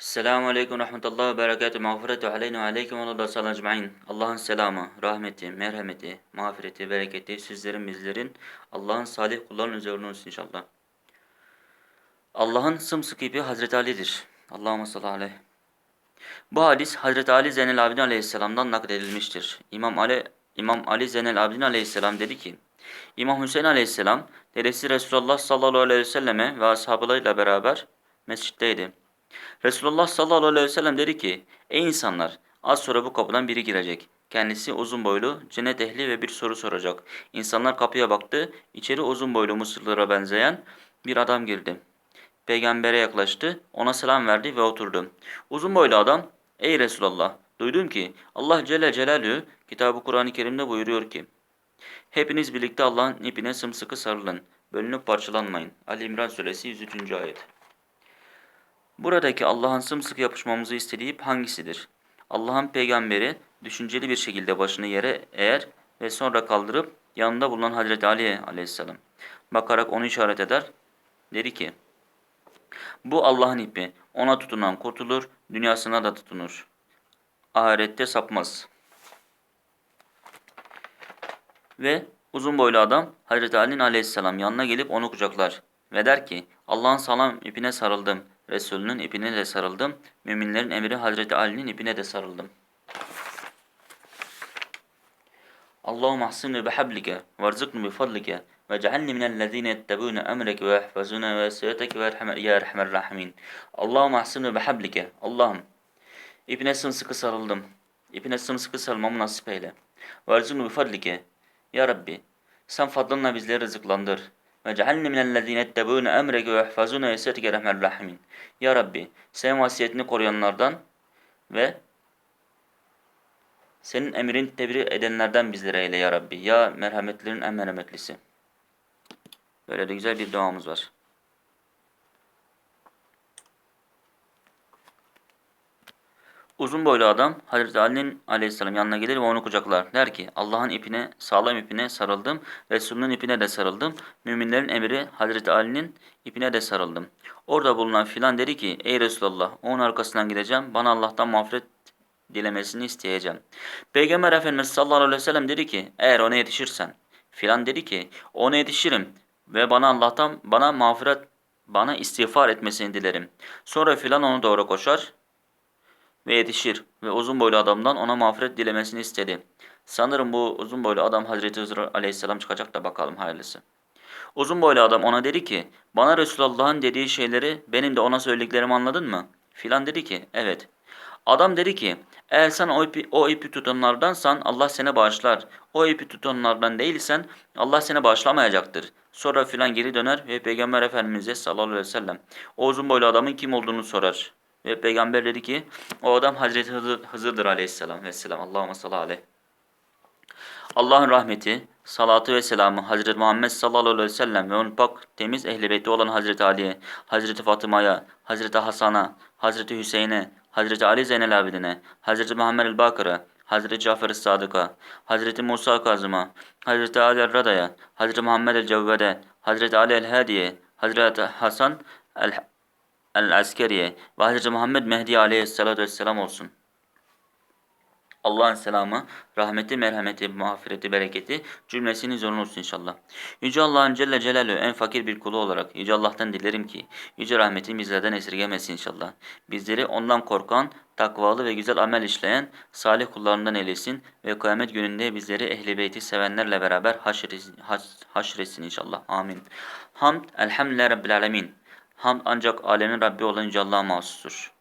Selamun Aleyküm ve Rahmetullah ve Berekatuhu. Mağfiretu aleyna ve aleyküm Allah sallallahu ecma'in. Allah'ın selamı, rahmeti, merhameti, mağfireti, bereketi sizlerin bizlerin Allah'ın salih kullarının üzerine olsun inşallah. Allah'ın sımsıkı ipi Hazreti Ali'dir. Allahümme salli aleyh. Bu hadis Hazreti Ali Zeynel Abidin Aleyhisselam'dan nakledilmiştir. İmam Ali İmam Ali Zeynel Abidin Aleyhisselam dedi ki: İmam Hüseyin Aleyhisselam dedesi Resulullah sallallahu aleyhi ve selleme ve ashabıyla beraber mescitteydi. Resulullah sallallahu aleyhi ve sellem dedi ki, Ey insanlar! Az sonra bu kapıdan biri girecek. Kendisi uzun boylu, cennet ehli ve bir soru soracak. İnsanlar kapıya baktı. İçeri uzun boylu Mısırlılara benzeyen bir adam girdi. Peygambere yaklaştı, ona selam verdi ve oturdu. Uzun boylu adam, Ey Resulallah! Duydum ki Allah Celle Celaluhu kitabı Kur'an-ı Kerim'de buyuruyor ki, Hepiniz birlikte Allah'ın ipine sımsıkı sarılın, bölünüp parçalanmayın. Ali İmran Suresi 103. ayet. Buradaki Allah'ın sımsıkı yapışmamızı istediği hangisidir? Allah'ın peygamberi düşünceli bir şekilde başını yere eğer ve sonra kaldırıp yanında bulunan Hazreti Ali aleyhisselam bakarak onu işaret eder. Dedi ki, bu Allah'ın ipi, ona tutunan kurtulur, dünyasına da tutunur. Ahirette sapmaz. Ve uzun boylu adam Hazreti Ali'nin aleyhisselam yanına gelip onu kucaklar ve der ki, Allah'ın salam ipine sarıldım. Resulünün ipine de sarıldım. Müminlerin emri Hazreti Ali'nin ipine de sarıldım. Allahümme ahsimni bihablike verzukni bifadlike ve cealni minellezine yettebuune emreke ve yahfazune ve siyeteke ve ya erhamer rahimin. Allahümme ahsimni bihablike. Allah'ım ipine sımsıkı sarıldım. İpine sımsıkı sarılmamı nasip eyle. Verzukni bifadlike. Ya Rabbi sen fadlınla bizleri rızıklandır. Ve cealni minellezine ettebûne emreke ve yahfazûne yesetike rahmer rahimin. Ya Rabbi, senin vasiyetini koruyanlardan ve senin emrin tebrik edenlerden bizlere eyle ya Rabbi. Ya merhametlerin en merhametlisi. Böyle de güzel bir duamız var. Uzun boylu adam Hazreti Ali'nin aleyhisselam yanına gelir ve onu kucaklar. Der ki Allah'ın ipine, sağlam ipine sarıldım. Resulünün ipine de sarıldım. Müminlerin emri Hazreti Ali'nin ipine de sarıldım. Orada bulunan filan dedi ki ey Resulallah onun arkasından gideceğim. Bana Allah'tan mağfiret dilemesini isteyeceğim. Peygamber Efendimiz sallallahu aleyhi ve sellem dedi ki eğer ona yetişirsen filan dedi ki ona yetişirim ve bana Allah'tan bana mağfiret bana istiğfar etmesini dilerim. Sonra filan onu doğru koşar ve yetişir ve uzun boylu adamdan ona mağfiret dilemesini istedi. Sanırım bu uzun boylu adam Hazreti Hızır aleyhisselam çıkacak da bakalım hayırlısı. Uzun boylu adam ona dedi ki, bana Resulullah'ın dediği şeyleri benim de ona söylediklerimi anladın mı? Filan dedi ki, evet. Adam dedi ki, eğer sen o ipi, o ipi tutanlardansan Allah seni bağışlar. O ipi tutanlardan değilsen Allah seni bağışlamayacaktır. Sonra filan geri döner ve Peygamber Efendimiz'e sallallahu aleyhi ve sellem o uzun boylu adamın kim olduğunu sorar. Ve peygamber dedi ki o adam Hazreti Hızır, Hızır'dır aleyhisselam vesselam. Allahümme salli aleyh. Allah'ın rahmeti, salatı ve selamı Hazreti Muhammed sallallahu aleyhi ve sellem ve onun pak temiz ehli olan Hazreti Ali'ye, Hazreti Fatıma'ya, Hazreti Hasan'a, Hazreti Hüseyin'e, Hazreti Ali Zeynel Abidine, Hazreti Muhammed el-Bakır'a, Hazreti Cafer-i Sadık'a, Hazreti Musa Kazım'a, Hazreti Ali el-Rada'ya, Hazreti Muhammed el-Cevved'e, Hazreti Ali el-Hadi'ye, Hazreti Hasan el el-Askeriye ve Hz. Muhammed Mehdi aleyhissalatu vesselam olsun. Allah'ın selamı, rahmeti, merhameti, mağfireti, bereketi cümlesinin zorun olsun inşallah. Yüce Allah'ın Celle Celaluhu en fakir bir kulu olarak Yüce Allah'tan dilerim ki Yüce rahmetin bizlerden esirgemesin inşallah. Bizleri ondan korkan, takvalı ve güzel amel işleyen salih kullarından eylesin ve kıyamet gününde bizleri ehli beyti sevenlerle beraber haşretsin, haşretsin inşallah. Amin. Hamd, elhamdülillah Rabbil Alemin. Hamd ancak alemin Rabbi olan Yüce Allah'a mahsustur.